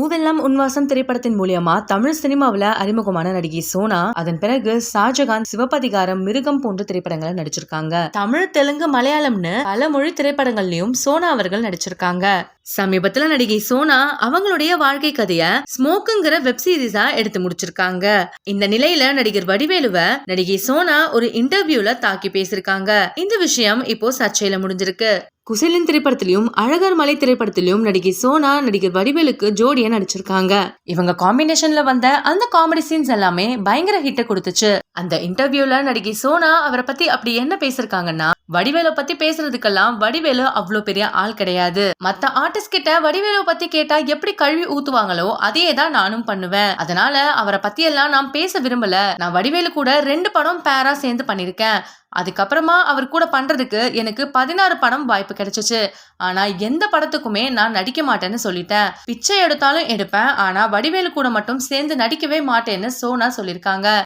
பூவெல்லாம் உன்வாசம் திரைப்படத்தின் மூலியமா தமிழ் சினிமாவில் அறிமுகமான நடிகை சோனா அதன் பிறகு ஷாஜகான் சிவபதிகாரம் மிருகம் போன்ற திரைப்படங்களை நடிச்சிருக்காங்க. தமிழ் தெலுங்கு மலையாளம்னு பல மொழி திரைப்படங்கள்லயும் சோனா அவர்கள் நடிச்சிருக்காங்க. சமீபத்துல நடிகை சோனா அவங்களுடைய வாழ்க்கை கதைய ஸ்மோக்குங்கிற வெப் சீரிஸா எடுத்து முடிச்சிருக்காங்க. இந்த நிலையில நடிகர் வடிவேலுவ நடிகை சோனா ஒரு இன்டர்வியூல தாக்கி பேசிருக்காங்க இந்த விஷயம் இப்போ சர்ச்சையில முடிஞ்சிருக்கு. குசேலன் திரைப்படத்திலையும் அழகர் மலை திரைப்படத்திலையும் நடிகை சோனா நடிகர் வடிவேலுக்கு ஜோடியா நடிச்சிருக்காங்க. இவங்க காம்பினேஷன்ல வந்த அந்த காமெடி சீன்ஸ் எல்லாமே பயங்கர ஹிட்ட கொடுத்துச்சு. அந்த இன்டர்வியூல நடிகை சோனா அவரை பத்தி அப்படி என்ன பேசிருக்காங்கன்னா வடிவேலு பத்தி பேசுறதுக்கெல்லாம் வடிவேலு அவ்வளோ பெரிய ஆள் கிடையாது. மத்த ஆர்டிஸ்ட் கிட்ட வடிவேலு பத்தி கேட்டா எப்படி கழுவி ஊத்துவாங்களோ அதே தான் நானும் பண்ணுவேன். அதனால அவரை பத்தி எல்லாம் நான் பேச விரும்பல. நான் வடிவேலு கூட ரெண்டு படம் பேரா சேர்ந்து பண்ணிருக்கேன் அதுக்கப்புறமா அவர் கூட பண்ணுறதுக்கு எனக்கு பதினாறு படம் வாய்ப்பு கிடைச்சிச்சு. ஆனால் எந்த படத்துக்குமே நான் நடிக்க மாட்டேன்னு சொல்லிட்டேன். பிச்சை எடுத்தாலும் எடுப்பேன். ஆனால் வடிவேலு கூட மட்டும் சேர்ந்து நடிக்கவே மாட்டேன்னு சோனா சொல்லியிருக்காங்க.